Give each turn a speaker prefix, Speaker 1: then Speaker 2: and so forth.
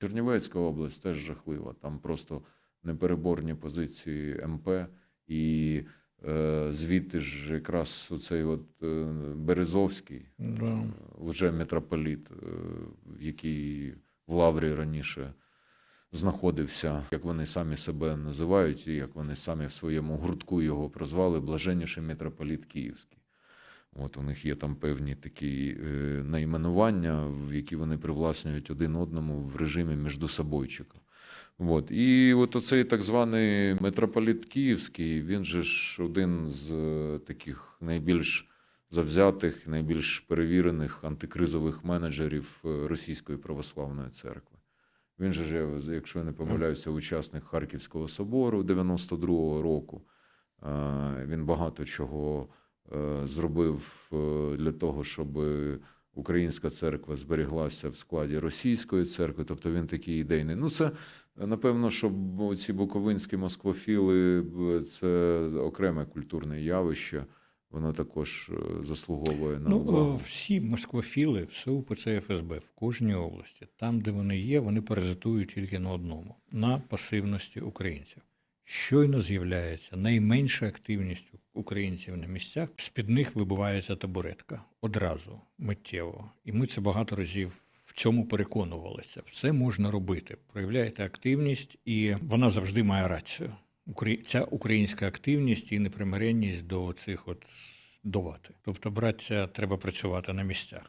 Speaker 1: Чернівецька область теж жахлива. Там просто непереборні позиції МП, і е, звідти ж якраз оцей от е, Березовський,
Speaker 2: Да.
Speaker 1: лже-митрополіт, е, який в Лаврі раніше знаходився, як вони самі себе називають, і як вони самі в своєму гуртку його прозвали, блаженніший митрополіт Київський. От у них є там певні такі е, найменування, в які вони привласнюють один одному в режимі міждособойчика. От. І от оцей так званий митрополіт Київський, він же ж один з е, таких найбільш завзятих, найбільш перевірених антикризових менеджерів е, Російської православної церкви. Він же, ж, якщо я не помиляюся, учасник Харківського собору 92-го року. Він багато чого зробив е, для того, щоб українська церква зберіглася в складі російської церкви. Тобто він такий ідейний. Ну, це е, напевно, що ці буковинські москвофіли це окреме культурне явище. Воно також е, заслуговує на
Speaker 2: Ну,
Speaker 1: увагу.
Speaker 2: е, всі москвофіли, все УПЦ ФСБ в кожній області, там, де вони є, вони паразитують тільки на одному на пасивності українців. Щойно з'являється найменша активність українців на місцях, з-під них вибивається табуретка одразу, миттєво. І ми це багато разів в цьому переконувалися. Все можна робити. Проявляєте активність, і вона завжди має рацію. Ця українська активність і непримиренність до цих от довати. Тобто, браття, треба працювати на місцях.